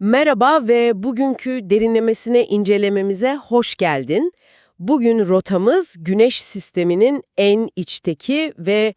Merhaba ve bugünkü derinlemesine incelememize hoş geldin. Bugün rotamız Güneş sisteminin en içteki ve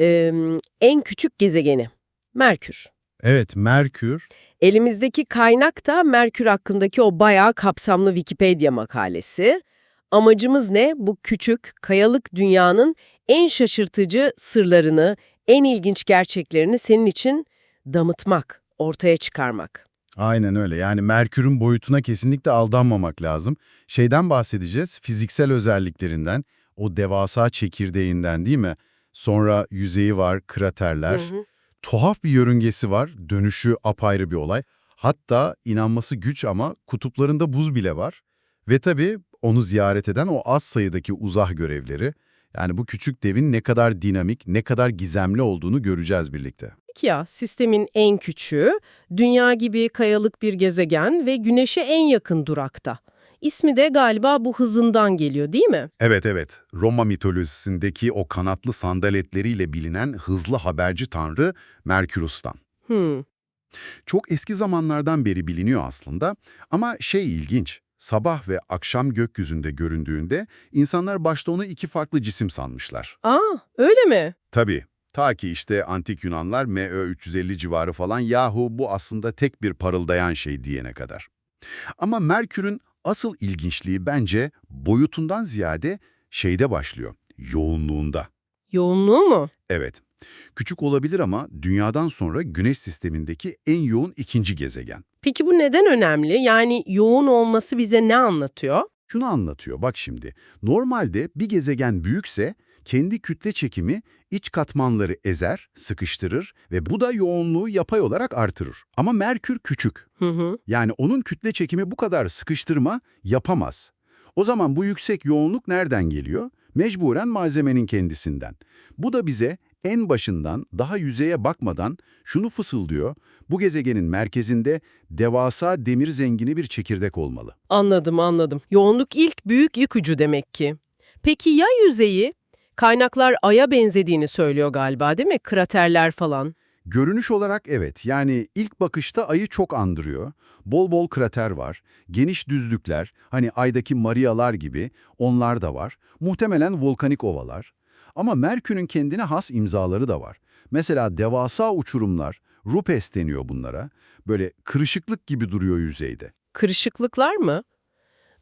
e, en küçük gezegeni, Merkür. Evet, Merkür. Elimizdeki kaynak da Merkür hakkındaki o bayağı kapsamlı Wikipedia makalesi. Amacımız ne? Bu küçük, kayalık dünyanın en şaşırtıcı sırlarını, en ilginç gerçeklerini senin için damıtmak, ortaya çıkarmak. Aynen öyle. Yani Merkür'ün boyutuna kesinlikle aldanmamak lazım. Şeyden bahsedeceğiz, fiziksel özelliklerinden, o devasa çekirdeğinden değil mi? Sonra yüzeyi var, kraterler. Hı hı. Tuhaf bir yörüngesi var, dönüşü apayrı bir olay. Hatta inanması güç ama kutuplarında buz bile var. Ve tabii onu ziyaret eden o az sayıdaki uzah görevleri. Yani bu küçük devin ne kadar dinamik, ne kadar gizemli olduğunu göreceğiz birlikte. Ya sistemin en küçüğü, dünya gibi kayalık bir gezegen ve güneşe en yakın durakta. İsmi de galiba bu hızından geliyor değil mi? Evet evet, Roma mitolojisindeki o kanatlı sandaletleriyle bilinen hızlı haberci tanrı Merkürus'tan. Hmm. Çok eski zamanlardan beri biliniyor aslında ama şey ilginç, sabah ve akşam gökyüzünde göründüğünde insanlar başta onu iki farklı cisim sanmışlar. Aa, öyle mi? Tabii, ta ki işte antik Yunanlar MÖ 350 civarı falan yahu bu aslında tek bir parıldayan şey diyene kadar. Ama Merkür'ün asıl ilginçliği bence boyutundan ziyade şeyde başlıyor, yoğunluğunda. Yoğunluğu mu? Evet, küçük olabilir ama dünyadan sonra Güneş sistemindeki en yoğun ikinci gezegen. Peki bu neden önemli? Yani yoğun olması bize ne anlatıyor? Şunu anlatıyor bak şimdi. Normalde bir gezegen büyükse kendi kütle çekimi iç katmanları ezer, sıkıştırır ve bu da yoğunluğu yapay olarak artırır. Ama Merkür küçük. Hı hı. Yani onun kütle çekimi bu kadar sıkıştırma yapamaz. O zaman bu yüksek yoğunluk nereden geliyor? Mecburen malzemenin kendisinden. Bu da bize en başından daha yüzeye bakmadan şunu fısıldıyor. Bu gezegenin merkezinde devasa demir zengini bir çekirdek olmalı. Anladım anladım. Yoğunluk ilk büyük ipucu demek ki. Peki ya yüzeyi? Kaynaklar Ay'a benzediğini söylüyor galiba değil mi? Kraterler falan. Görünüş olarak evet, yani ilk bakışta ayı çok andırıyor. Bol bol krater var, geniş düzlükler, hani aydaki Marialar gibi onlar da var. Muhtemelen volkanik ovalar. Ama Merkür'ün kendine has imzaları da var. Mesela devasa uçurumlar, rupes deniyor bunlara. Böyle kırışıklık gibi duruyor yüzeyde. Kırışıklıklar mı?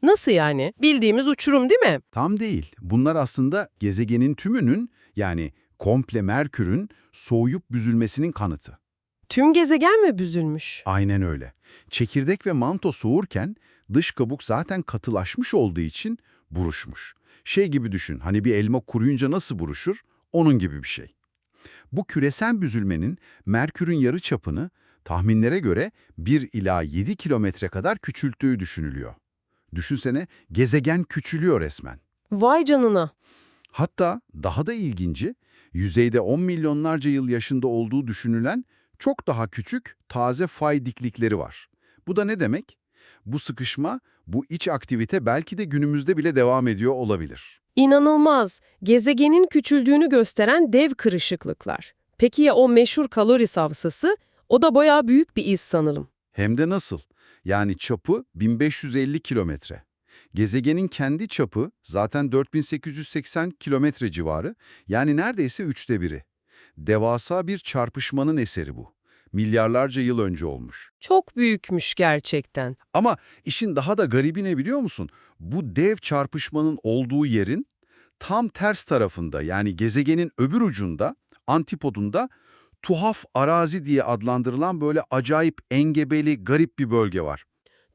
Nasıl yani? Bildiğimiz uçurum değil mi? Tam değil. Bunlar aslında gezegenin tümünün yani komple Merkür'ün soğuyup büzülmesinin kanıtı. Tüm gezegen mi büzülmüş? Aynen öyle. Çekirdek ve manto soğurken dış kabuk zaten katılaşmış olduğu için buruşmuş. Şey gibi düşün, hani bir elma kuruyunca nasıl buruşur? Onun gibi bir şey. Bu küresel büzülmenin Merkür'ün yarı çapını tahminlere göre 1 ila 7 kilometre kadar küçülttüğü düşünülüyor. Düşünsene, gezegen küçülüyor resmen. Vay canına. Hatta daha da ilginci, yüzeyde 10 milyonlarca yıl yaşında olduğu düşünülen çok daha küçük taze fay diklikleri var. Bu da ne demek? Bu sıkışma, bu iç aktivite belki de günümüzde bile devam ediyor olabilir. İnanılmaz. Gezegenin küçüldüğünü gösteren dev kırışıklıklar. Peki ya o meşhur kalori savsası? O da bayağı büyük bir iz sanırım. Hem de nasıl? Yani çapı 1550 kilometre. Gezegenin kendi çapı zaten 4880 kilometre civarı, yani neredeyse üçte biri. Devasa bir çarpışmanın eseri bu. Milyarlarca yıl önce olmuş. Çok büyükmüş gerçekten. Ama işin daha da garibi ne biliyor musun? Bu dev çarpışmanın olduğu yerin tam ters tarafında yani gezegenin öbür ucunda, antipodunda tuhaf arazi diye adlandırılan böyle acayip engebeli garip bir bölge var.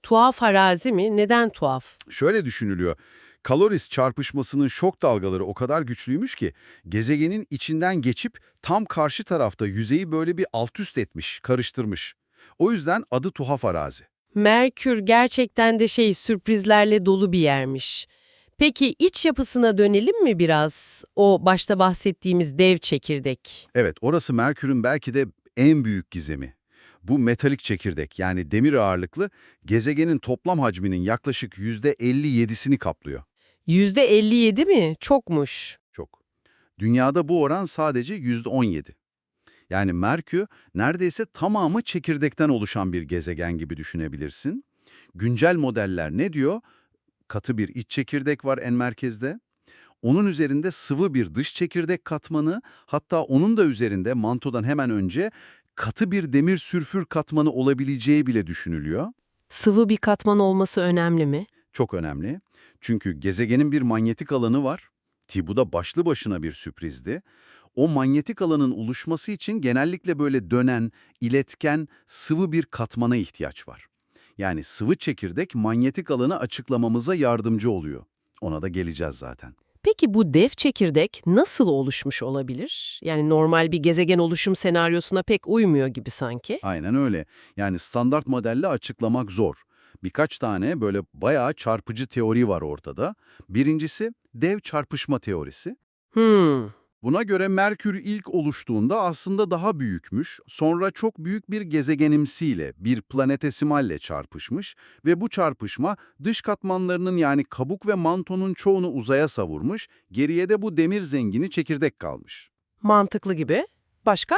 Tuhaf arazi mi? Neden tuhaf? Şöyle düşünülüyor. Kaloris çarpışmasının şok dalgaları o kadar güçlüymüş ki gezegenin içinden geçip tam karşı tarafta yüzeyi böyle bir alt üst etmiş, karıştırmış. O yüzden adı tuhaf arazi. Merkür gerçekten de şey sürprizlerle dolu bir yermiş. Peki iç yapısına dönelim mi biraz? O başta bahsettiğimiz dev çekirdek. Evet, orası Merkür'ün belki de en büyük gizemi. Bu metalik çekirdek yani demir ağırlıklı gezegenin toplam hacminin yaklaşık %57'sini kaplıyor. %57 mi? Çokmuş. Çok. Dünyada bu oran sadece %17. Yani Merkür neredeyse tamamı çekirdekten oluşan bir gezegen gibi düşünebilirsin. Güncel modeller ne diyor? Katı bir iç çekirdek var en merkezde. Onun üzerinde sıvı bir dış çekirdek katmanı, hatta onun da üzerinde mantodan hemen önce katı bir demir sülfür katmanı olabileceği bile düşünülüyor. Sıvı bir katman olması önemli mi? Çok önemli. Çünkü gezegenin bir manyetik alanı var. Bu da başlı başına bir sürprizdi. O manyetik alanın oluşması için genellikle böyle dönen, iletken, sıvı bir katmana ihtiyaç var. Yani sıvı çekirdek manyetik alanı açıklamamıza yardımcı oluyor. Ona da geleceğiz zaten. Peki bu dev çekirdek nasıl oluşmuş olabilir? Yani normal bir gezegen oluşum senaryosuna pek uymuyor gibi sanki. Aynen öyle. Yani standart modelle açıklamak zor. Birkaç tane böyle bayağı çarpıcı teori var ortada. Birincisi dev çarpışma teorisi. Hmm, Buna göre Merkür ilk oluştuğunda aslında daha büyükmüş, sonra çok büyük bir gezegenimsiyle, bir planetesimalle çarpışmış ve bu çarpışma dış katmanlarının yani kabuk ve mantonun çoğunu uzaya savurmuş, geriye de bu demir zengini çekirdek kalmış. mantıklı gibi. Başka?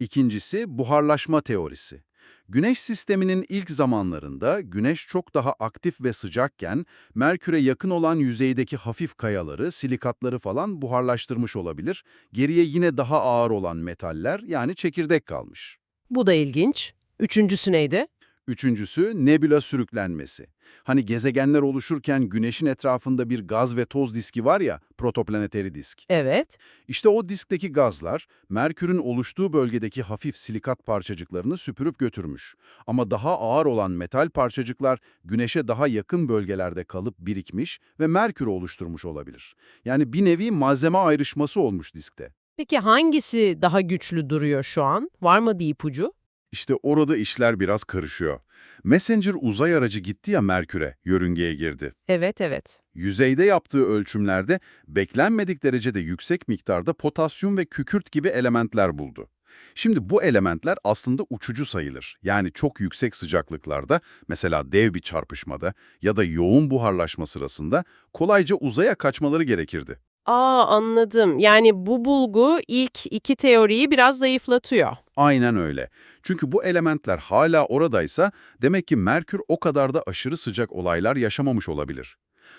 İkincisi buharlaşma teorisi. Güneş sisteminin ilk zamanlarında Güneş çok daha aktif ve sıcakken Merkür'e yakın olan yüzeydeki hafif kayaları, silikatları falan buharlaştırmış olabilir. Geriye yine daha ağır olan metaller yani çekirdek kalmış. Bu da ilginç. Üçüncüsü neydi? Üçüncüsü nebula sürüklenmesi. Hani gezegenler oluşurken Güneş'in etrafında bir gaz ve toz diski var ya, protoplaneteri disk. Evet. İşte o diskteki gazlar, Merkür'ün oluştuğu bölgedeki hafif silikat parçacıklarını süpürüp götürmüş. Ama daha ağır olan metal parçacıklar Güneş'e daha yakın bölgelerde kalıp birikmiş ve Merkür'ü oluşturmuş olabilir. Yani bir nevi malzeme ayrışması olmuş diskte. Peki hangisi daha güçlü duruyor şu an? Var mı bir ipucu? İşte orada işler biraz karışıyor. Messenger uzay aracı gitti ya Merkür'e, yörüngeye girdi. Evet, evet. Yüzeyde yaptığı ölçümlerde beklenmedik derecede yüksek miktarda potasyum ve kükürt gibi elementler buldu. Şimdi bu elementler aslında uçucu sayılır. Yani çok yüksek sıcaklıklarda, mesela dev bir çarpışmada ya da yoğun buharlaşma sırasında kolayca uzaya kaçmaları gerekirdi. Aa anladım. Yani bu bulgu ilk iki teoriyi biraz zayıflatıyor. Aynen öyle. Çünkü bu elementler hala oradaysa demek ki Merkür o kadar da aşırı sıcak olaylar yaşamamış olabilir.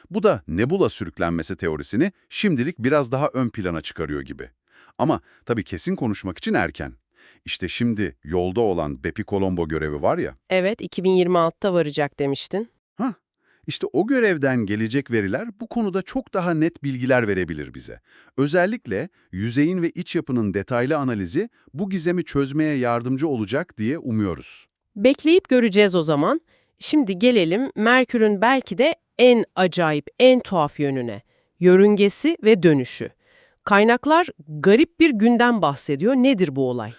Bu da nebula sürüklenmesi teorisini şimdilik biraz daha ön plana çıkarıyor gibi. Ama tabii kesin konuşmak için erken. İşte şimdi yolda olan Bepi Colombo görevi var ya, Evet, 2026'da varacak demiştin. İşte o görevden gelecek veriler bu konuda çok daha net bilgiler verebilir bize. Özellikle yüzeyin ve iç yapının detaylı analizi bu gizemi çözmeye yardımcı olacak diye umuyoruz. Bekleyip göreceğiz o zaman. Şimdi gelelim Merkür'ün belki de en acayip, en tuhaf yönüne. Yörüngesi ve dönüşü. Kaynaklar garip bir günden bahsediyor. Nedir bu olay?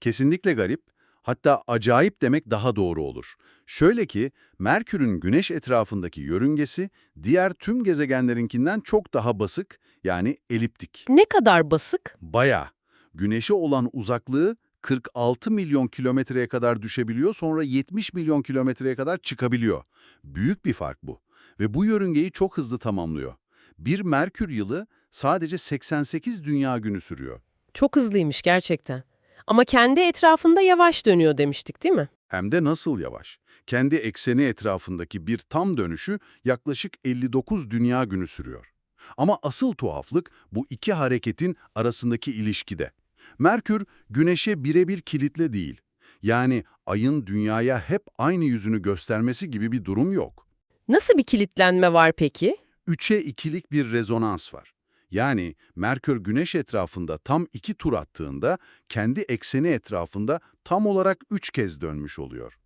Kesinlikle garip, hatta acayip demek daha doğru olur. Şöyle ki, Merkür'ün Güneş etrafındaki yörüngesi diğer tüm gezegenlerinkinden çok daha basık, yani eliptik. Ne kadar basık? Bayağı. Güneş'e olan uzaklığı 46 milyon kilometreye kadar düşebiliyor, sonra 70 milyon kilometreye kadar çıkabiliyor. Büyük bir fark bu. Ve bu yörüngeyi çok hızlı tamamlıyor. Bir Merkür yılı sadece 88 dünya günü sürüyor. Çok hızlıymış gerçekten. Ama kendi etrafında yavaş dönüyor demiştik değil mi? Hem de nasıl yavaş. Kendi ekseni etrafındaki bir tam dönüşü yaklaşık 59 dünya günü sürüyor. Ama asıl tuhaflık bu iki hareketin arasındaki ilişkide. Merkür, Güneş'e birebir kilitle değil. Yani ayın dünyaya hep aynı yüzünü göstermesi gibi bir durum yok. Nasıl bir kilitlenme var peki? Üçe ikilik bir rezonans var. Yani Merkür Güneş etrafında tam iki tur attığında kendi ekseni etrafında tam olarak üç kez dönmüş oluyor.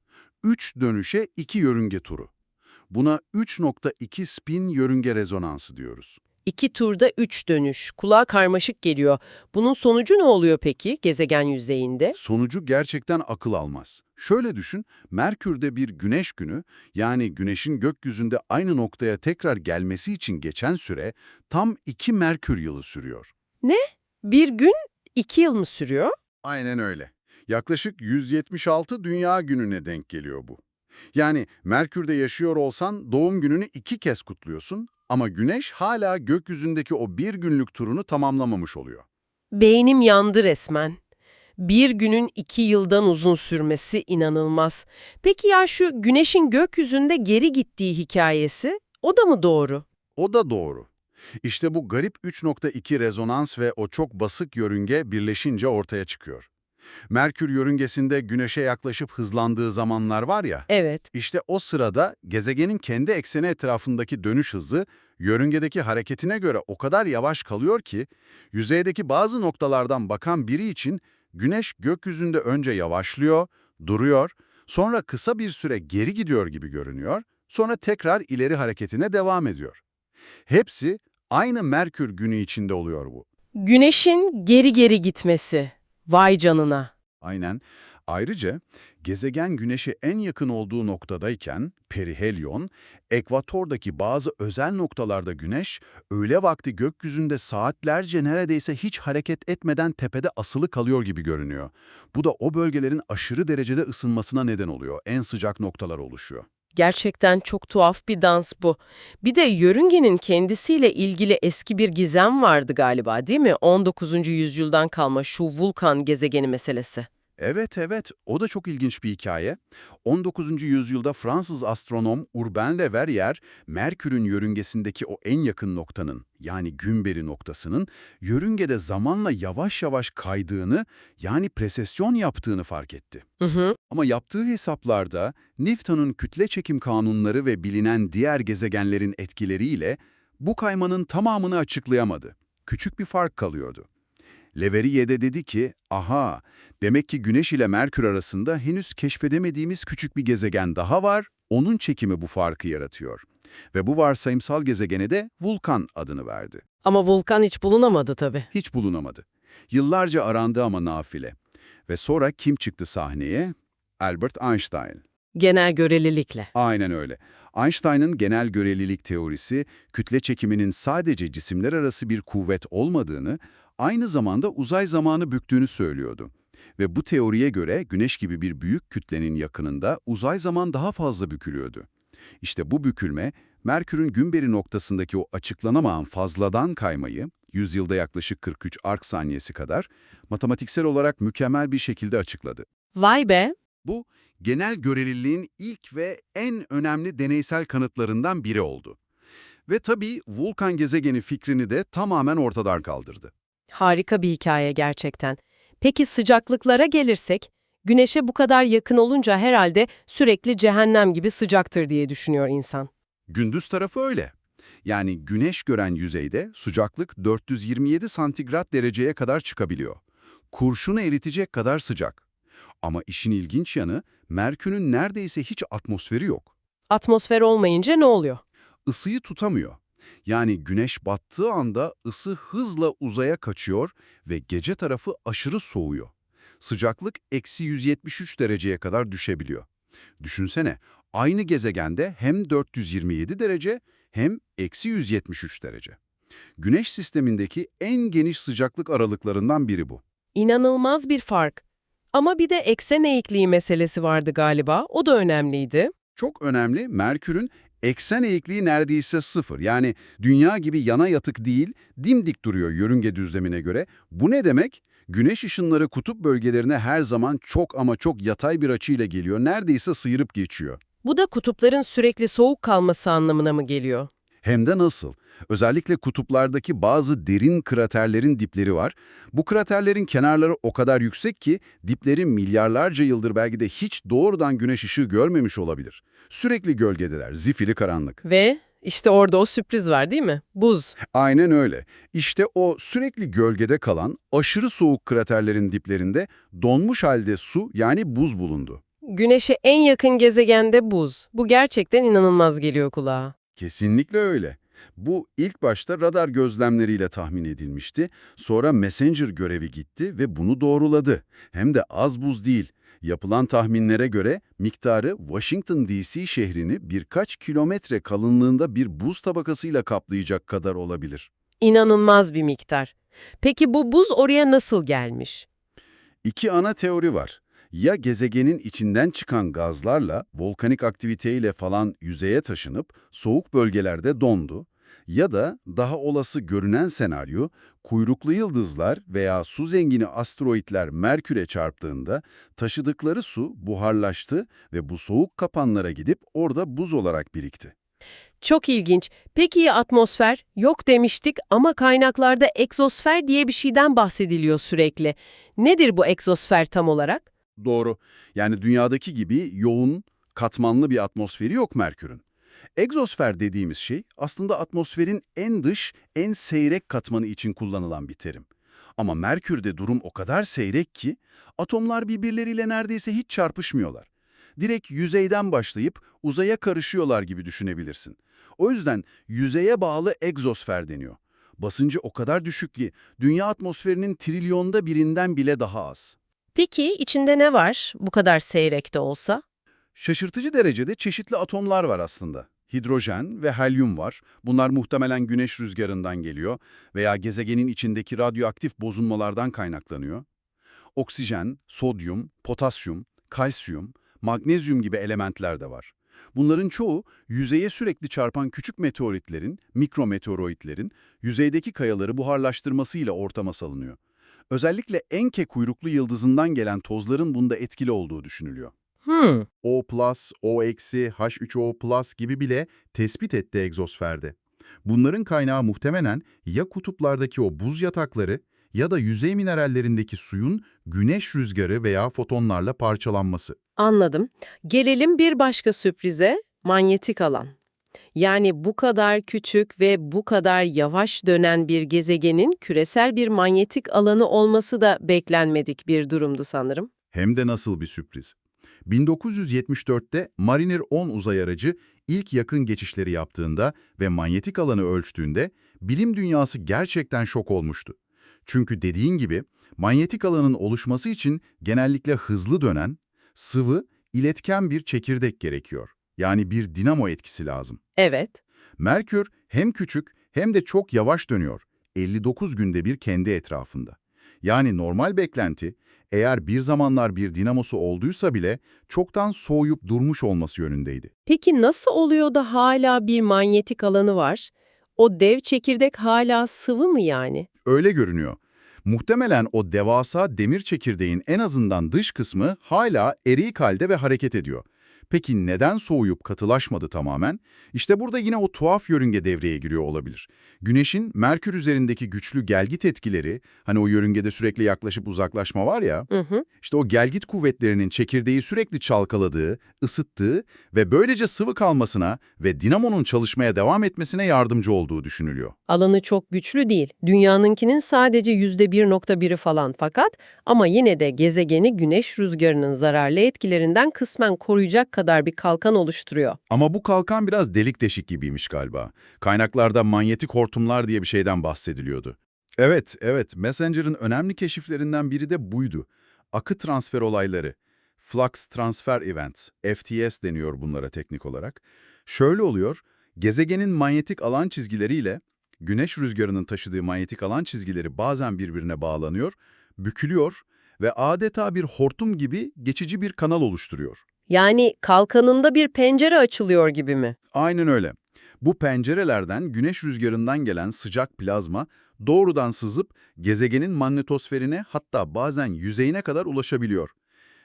Üç dönüşe iki yörünge turu. Buna 3.2 spin yörünge rezonansı diyoruz. İki turda üç dönüş. Kulağa karmaşık geliyor. Bunun sonucu ne oluyor peki gezegen yüzeyinde? Sonucu gerçekten akıl almaz. Şöyle düşün, Merkür'de bir güneş günü, yani güneşin gökyüzünde aynı noktaya tekrar gelmesi için geçen süre tam iki Merkür yılı sürüyor. Bir gün iki yıl mı sürüyor? Aynen öyle. Yaklaşık 176 dünya gününe denk geliyor bu. Yani Merkür'de yaşıyor olsan doğum gününü iki kez kutluyorsun ama Güneş hala gökyüzündeki o bir günlük turunu tamamlamamış oluyor. Beynim yandı resmen. Bir günün iki yıldan uzun sürmesi inanılmaz. Peki ya şu güneşin gökyüzünde geri gittiği hikayesi, o da mı doğru? O da doğru. İşte bu garip 3.2 rezonans ve o çok basık yörünge birleşince ortaya çıkıyor. Merkür yörüngesinde Güneş'e yaklaşıp hızlandığı zamanlar var ya, Evet. işte o sırada gezegenin kendi ekseni etrafındaki dönüş hızı yörüngedeki hareketine göre o kadar yavaş kalıyor ki, yüzeydeki bazı noktalardan bakan biri için Güneş gökyüzünde önce yavaşlıyor, duruyor, sonra kısa bir süre geri gidiyor gibi görünüyor, sonra tekrar ileri hareketine devam ediyor. Hepsi aynı Merkür günü içinde oluyor bu. Güneşin geri geri gitmesi. Vay canına. Aynen. Ayrıca gezegen Güneş'e en yakın olduğu noktadayken perihelyon, ekvatordaki bazı özel noktalarda Güneş, öğle vakti gökyüzünde saatlerce neredeyse hiç hareket etmeden tepede asılı kalıyor gibi görünüyor. Bu da o bölgelerin aşırı derecede ısınmasına neden oluyor. En sıcak noktalar oluşuyor. Gerçekten çok tuhaf bir dans bu. Bir de yörüngenin kendisiyle ilgili eski bir gizem vardı galiba değil mi? 19. yüzyıldan kalma şu vulkan gezegeni meselesi. Evet evet, o da çok ilginç bir hikaye. 19. yüzyılda Fransız astronom Urbain Le Verrier, Merkür'ün yörüngesindeki o en yakın noktanın, yani Günberi noktasının, yörüngede zamanla yavaş yavaş kaydığını, yani presesyon yaptığını fark etti. Hı hı. Ama yaptığı hesaplarda Newton'un kütle çekim kanunları ve bilinen diğer gezegenlerin etkileriyle bu kaymanın tamamını açıklayamadı. Küçük bir fark kalıyordu. Leverrier de dedi ki, aha, demek ki Güneş ile Merkür arasında henüz keşfedemediğimiz küçük bir gezegen daha var, onun çekimi bu farkı yaratıyor. Ve bu varsayımsal gezegene de Vulkan adını verdi. Ama vulkan hiç bulunamadı tabii. Hiç bulunamadı. Yıllarca arandı ama nafile. Ve sonra kim çıktı sahneye? Albert Einstein. Genel görelilikle. Aynen öyle. Einstein'ın genel görelilik teorisi, kütle çekiminin sadece cisimler arası bir kuvvet olmadığını, aynı zamanda uzay zamanı büktüğünü söylüyordu. Ve bu teoriye göre Güneş gibi bir büyük kütlenin yakınında uzay zaman daha fazla bükülüyordu. İşte bu bükülme, Merkür'ün Günberi noktasındaki o açıklanamayan fazladan kaymayı, yüzyılda yaklaşık 43 ark saniyesi kadar, matematiksel olarak mükemmel bir şekilde açıkladı. Vay be. Bu, genel göreliliğin ilk ve en önemli deneysel kanıtlarından biri oldu. Ve tabii vulkan gezegeni fikrini de tamamen ortadan kaldırdı. Harika bir hikaye gerçekten. Peki sıcaklıklara gelirsek, güneşe bu kadar yakın olunca herhalde sürekli cehennem gibi sıcaktır diye düşünüyor insan. Gündüz tarafı öyle. Yani güneş gören yüzeyde sıcaklık 427 santigrat dereceye kadar çıkabiliyor. Kurşunu eritecek kadar sıcak. Ama işin ilginç yanı, Merkür'ün neredeyse hiç atmosferi yok. Atmosfer olmayınca ne oluyor? Isıyı tutamıyor. Yani güneş battığı anda ısı hızla uzaya kaçıyor ve gece tarafı aşırı soğuyor. Sıcaklık eksi 173 dereceye kadar düşebiliyor. Düşünsene, aynı gezegende hem 427 derece hem eksi 173 derece. Güneş sistemindeki en geniş sıcaklık aralıklarından biri bu. İnanılmaz bir fark. Ama bir de eksen eğikliği meselesi vardı galiba. O da önemliydi. Çok önemli, Merkür'ün eksen eğikliği neredeyse sıfır. Yani dünya gibi yana yatık değil, dimdik duruyor yörünge düzlemine göre. Bu ne demek? Güneş ışınları kutup bölgelerine her zaman çok ama çok yatay bir açıyla geliyor, neredeyse sıyırıp geçiyor. Bu da kutupların sürekli soğuk kalması anlamına mı geliyor? Hem de nasıl? Özellikle kutuplardaki bazı derin kraterlerin dipleri var. Bu kraterlerin kenarları o kadar yüksek ki dipleri milyarlarca yıldır belki de hiç doğrudan güneş ışığı görmemiş olabilir. Sürekli gölgedeler, zifiri karanlık. Ve işte orada o sürpriz var değil mi? Buz. Aynen öyle. İşte o sürekli gölgede kalan aşırı soğuk kraterlerin diplerinde donmuş halde su yani buz bulundu. Güneşe en yakın gezegende buz. Bu gerçekten inanılmaz geliyor kulağa. Kesinlikle öyle. Bu ilk başta radar gözlemleriyle tahmin edilmişti. Sonra Messenger görevi gitti ve bunu doğruladı. Hem de az buz değil. Yapılan tahminlere göre miktarı Washington DC şehrini birkaç kilometre kalınlığında bir buz tabakasıyla kaplayacak kadar olabilir. İnanılmaz bir miktar. Peki bu buz oraya nasıl gelmiş? İki ana teori var. Ya gezegenin içinden çıkan gazlarla, volkanik aktiviteyle falan yüzeye taşınıp soğuk bölgelerde dondu Ya da daha olası görünen senaryo, kuyruklu yıldızlar veya su zengini asteroitler Merkür'e çarptığında taşıdıkları su buharlaştı ve bu soğuk kapanlara gidip orada buz olarak birikti. Çok ilginç. Peki atmosfer? Yok demiştik ama kaynaklarda egzosfer diye bir şeyden bahsediliyor sürekli. Nedir bu egzosfer tam olarak? Doğru. Yani dünyadaki gibi yoğun, katmanlı bir atmosferi yok Merkür'ün. Egzosfer dediğimiz şey aslında atmosferin en dış, en seyrek katmanı için kullanılan bir terim. Ama Merkür'de durum o kadar seyrek ki atomlar birbirleriyle neredeyse hiç çarpışmıyorlar. Direkt yüzeyden başlayıp uzaya karışıyorlar gibi düşünebilirsin. O yüzden yüzeye bağlı egzosfer deniyor. Basıncı o kadar düşük ki dünya atmosferinin trilyonda birinden bile daha az. Peki içinde ne var bu kadar seyrek de olsa? Şaşırtıcı derecede çeşitli atomlar var aslında. Hidrojen ve helyum var. Bunlar muhtemelen güneş rüzgarından geliyor veya gezegenin içindeki radyoaktif bozulmalardan kaynaklanıyor. Oksijen, sodyum, potasyum, kalsiyum, magnezyum gibi elementler de var. Bunların çoğu yüzeye sürekli çarpan küçük meteoritlerin, mikrometeoroidlerin yüzeydeki kayaları buharlaştırmasıyla ortama salınıyor. Özellikle Enke kuyruklu yıldızından gelen tozların bunda etkili olduğu düşünülüyor. Hmm. O+, O-, H3O+, gibi bile tespit etti egzosferde. Bunların kaynağı muhtemelen ya kutuplardaki o buz yatakları ya da yüzey minerallerindeki suyun güneş rüzgarı veya fotonlarla parçalanması. Anladım. Gelelim bir başka sürprize, manyetik alan. Yani bu kadar küçük ve bu kadar yavaş dönen bir gezegenin küresel bir manyetik alanı olması da beklenmedik bir durumdu sanırım. Hem de nasıl bir sürpriz. 1974'te Mariner 10 uzay aracı ilk yakın geçişleri yaptığında ve manyetik alanı ölçtüğünde bilim dünyası gerçekten şok olmuştu. Çünkü dediğin gibi manyetik alanın oluşması için genellikle hızlı dönen, sıvı, iletken bir çekirdek gerekiyor. Yani bir dinamo etkisi lazım. Evet. Merkür hem küçük hem de çok yavaş dönüyor. 59 günde bir kendi etrafında. Yani normal beklenti eğer bir zamanlar bir dinamosu olduysa bile çoktan soğuyup durmuş olması yönündeydi. Peki nasıl oluyor da hala bir manyetik alanı var? O dev çekirdek hala sıvı mı yani? Öyle görünüyor. Muhtemelen o devasa demir çekirdeğin en azından dış kısmı hala eriyik halde ve hareket ediyor. Peki neden soğuyup katılaşmadı tamamen? İşte burada yine o tuhaf yörünge devreye giriyor olabilir. Güneşin Merkür üzerindeki güçlü gelgit etkileri, hani o yörüngede sürekli yaklaşıp uzaklaşma var ya, Hı hı. işte o gelgit kuvvetlerinin çekirdeği sürekli çalkaladığı, ısıttığı ve böylece sıvı kalmasına ve dinamonun çalışmaya devam etmesine yardımcı olduğu düşünülüyor. Alanı çok güçlü değil. Dünyanınkinin sadece %1.1'i falan fakat ama yine de gezegeni güneş rüzgarının zararlı etkilerinden kısmen koruyacak kadar bir kalkan oluşturuyor. Ama bu kalkan biraz delik deşik gibiymiş galiba. Kaynaklarda manyetik hortumlar diye bir şeyden bahsediliyordu. Evet, evet. Messenger'ın önemli keşiflerinden biri de buydu. Akı transfer olayları. Flux Transfer Events, FTS deniyor bunlara teknik olarak. Şöyle oluyor, gezegenin manyetik alan çizgileriyle güneş rüzgarının taşıdığı manyetik alan çizgileri bazen birbirine bağlanıyor, bükülüyor ve adeta bir hortum gibi geçici bir kanal oluşturuyor. Yani kalkanında bir pencere açılıyor gibi mi? Aynen öyle. Bu pencerelerden güneş rüzgarından gelen sıcak plazma doğrudan sızıp gezegenin manyetosferine hatta bazen yüzeyine kadar ulaşabiliyor.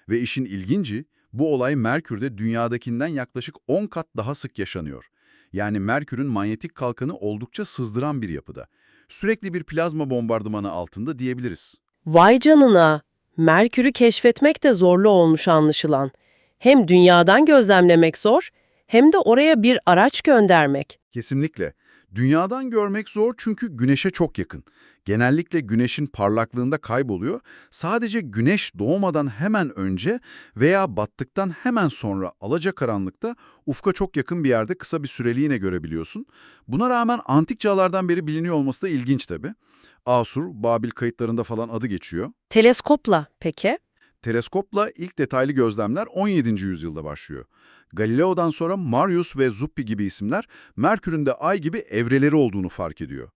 Ve işin ilginci bu olay Merkür'de dünyadakinden yaklaşık 10 kat daha sık yaşanıyor. Yani Merkür'ün manyetik kalkanı oldukça sızdıran bir yapıda. Sürekli bir plazma bombardımanı altında diyebiliriz. Vay canına! Merkür'ü keşfetmek de zorlu olmuş anlaşılan. Hem dünyadan gözlemlemek zor, hem de oraya bir araç göndermek. Kesinlikle. Dünyadan görmek zor çünkü güneşe çok yakın. Genellikle güneşin parlaklığında kayboluyor. Sadece güneş doğmadan hemen önce veya battıktan hemen sonra alacakaranlıkta ufka çok yakın bir yerde kısa bir süreliğine görebiliyorsun. Buna rağmen antik çağlardan beri biliniyor olması da ilginç tabii. Asur, Babil kayıtlarında falan adı geçiyor. Teleskopla peki? Teleskopla ilk detaylı gözlemler 17. yüzyılda başlıyor. Galileo'dan sonra Marius ve Zuppi gibi isimler Merkür'ün de Ay gibi evreleri olduğunu fark ediyor.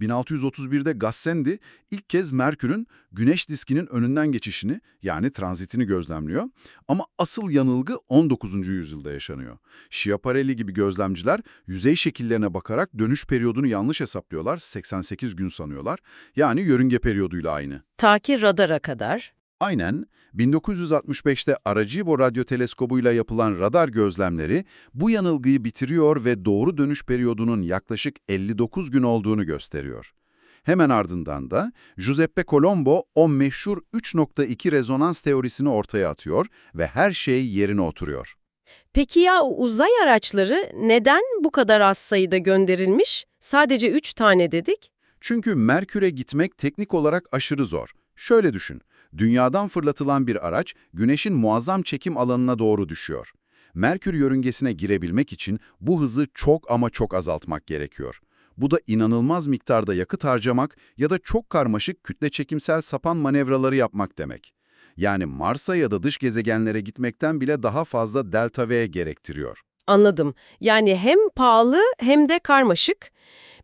1631'de Gassendi ilk kez Merkür'ün güneş diskinin önünden geçişini yani transitini gözlemliyor. Ama asıl yanılgı 19. yüzyılda yaşanıyor. Schiaparelli gibi gözlemciler yüzey şekillerine bakarak dönüş periyodunu yanlış hesaplıyorlar, 88 gün sanıyorlar. Yani yörünge periyoduyla aynı. Ta ki radara kadar. Aynen, 1965'te Arecibo radyo teleskobuyla yapılan radar gözlemleri bu yanılgıyı bitiriyor ve doğru dönüş periyodunun yaklaşık 59 gün olduğunu gösteriyor. Hemen ardından da Giuseppe Colombo o meşhur 3.2 rezonans teorisini ortaya atıyor ve her şey yerine oturuyor. Peki ya uzay araçları neden bu kadar az sayıda gönderilmiş? Sadece 3 tane dedik. Çünkü Merkür'e gitmek teknik olarak aşırı zor. Şöyle düşün, dünyadan fırlatılan bir araç Güneş'in muazzam çekim alanına doğru düşüyor. Merkür yörüngesine girebilmek için bu hızı çok ama çok azaltmak gerekiyor. Bu da inanılmaz miktarda yakıt harcamak ya da çok karmaşık kütle çekimsel sapan manevraları yapmak demek. Yani Mars'a ya da dış gezegenlere gitmekten bile daha fazla delta V gerektiriyor. Anladım. Yani hem pahalı hem de karmaşık.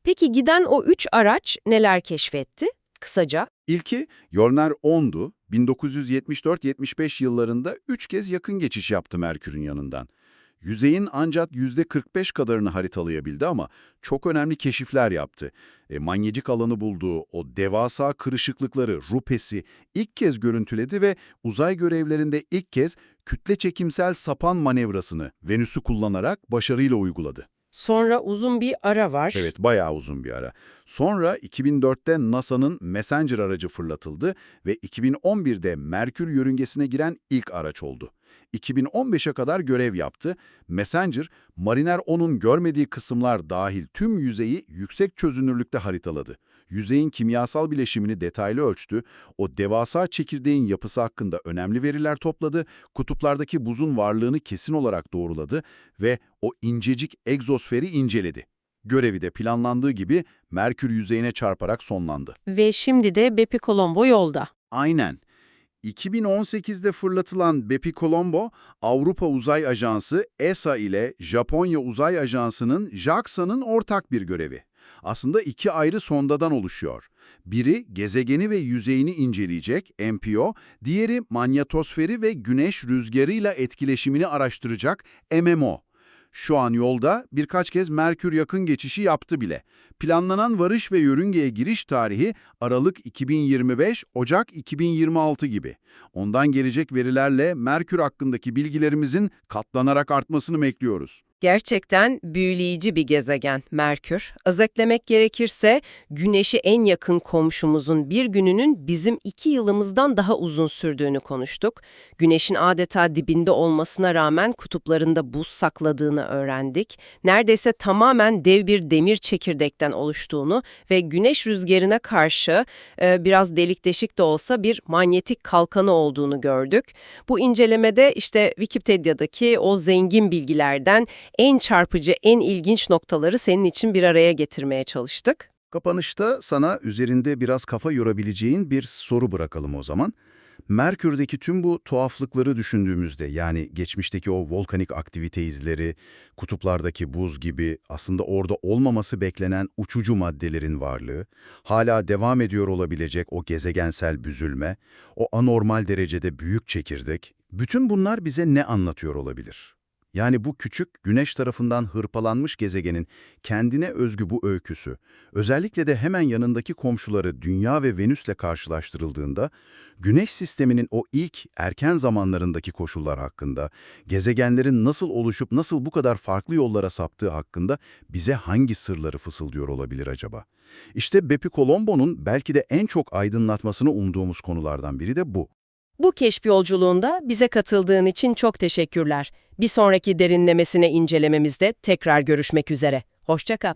Peki giden o 3 araç neler keşfetti? Kısaca. İlki Jorner 10'du. 1974-75 yıllarında 3 kez yakın geçiş yaptı Merkür'ün yanından. Yüzeyin ancak %45 kadarını haritalayabildi ama çok önemli keşifler yaptı. E, manyecik alanı bulduğu o devasa kırışıklıkları, rupesi ilk kez görüntüledi ve uzay görevlerinde ilk kez kütle çekimsel sapan manevrasını Venüs'ü kullanarak başarıyla uyguladı. Sonra uzun bir ara var. Evet, bayağı uzun bir ara. Sonra 2004'te NASA'nın Messenger aracı fırlatıldı ve 2011'de Merkür yörüngesine giren ilk araç oldu. 2015'e kadar görev yaptı. Messenger, Mariner 10'un görmediği kısımlar dahil tüm yüzeyi yüksek çözünürlükte haritaladı. Yüzeyin kimyasal bileşimini detaylı ölçtü, o devasa çekirdeğin yapısı hakkında önemli veriler topladı, kutuplardaki buzun varlığını kesin olarak doğruladı ve o incecik egzosferi inceledi. Görevi de planlandığı gibi Merkür yüzeyine çarparak sonlandı. Ve şimdi de Bepi Colombo yolda. Aynen. 2018'de fırlatılan Bepi Colombo, Avrupa Uzay Ajansı ESA ile Japonya Uzay Ajansı'nın JAXA'nın ortak bir görevi. Aslında iki ayrı sondadan oluşuyor. Biri gezegeni ve yüzeyini inceleyecek MPO, diğeri manyetosferi ve güneş rüzgarıyla etkileşimini araştıracak MMO. Şu an yolda birkaç kez Merkür yakın geçişi yaptı bile. Planlanan varış ve yörüngeye giriş tarihi Aralık 2025, Ocak 2026 gibi. Ondan gelecek verilerle Merkür hakkındaki bilgilerimizin katlanarak artmasını bekliyoruz. Gerçekten büyüleyici bir gezegen Merkür. Özetlemek gerekirse Güneş'e en yakın komşumuzun bir gününün bizim iki yılımızdan daha uzun sürdüğünü konuştuk. Güneş'in adeta dibinde olmasına rağmen kutuplarında buz sakladığını öğrendik. Neredeyse tamamen dev bir demir çekirdekten oluştuğunu ve Güneş rüzgarına karşı e, biraz delik deşik de olsa bir manyetik kalkanı olduğunu gördük. Bu incelemede işte Wikipedia'daki o zengin bilgilerden en çarpıcı, en ilginç noktaları senin için bir araya getirmeye çalıştık. Kapanışta sana üzerinde biraz kafa yorabileceğin bir soru bırakalım o zaman. Merkür'deki tüm bu tuhaflıkları düşündüğümüzde yani geçmişteki o volkanik aktivite izleri, kutuplardaki buz gibi aslında orada olmaması beklenen uçucu maddelerin varlığı, hala devam ediyor olabilecek o gezegensel büzülme, o anormal derecede büyük çekirdek, bütün bunlar bize ne anlatıyor olabilir? Yani bu küçük, güneş tarafından hırpalanmış gezegenin kendine özgü bu öyküsü, özellikle de hemen yanındaki komşuları Dünya ve Venüs'le karşılaştırıldığında, güneş sisteminin o ilk erken zamanlarındaki koşullar hakkında, gezegenlerin nasıl oluşup nasıl bu kadar farklı yollara saptığı hakkında bize hangi sırları fısıldıyor olabilir acaba? İşte Bepi Colombo'nun belki de en çok aydınlatmasını umduğumuz konulardan biri de bu. Bu keşif yolculuğunda bize katıldığın için çok teşekkürler. Bir sonraki derinlemesine incelememizde tekrar görüşmek üzere. Hoşça kal.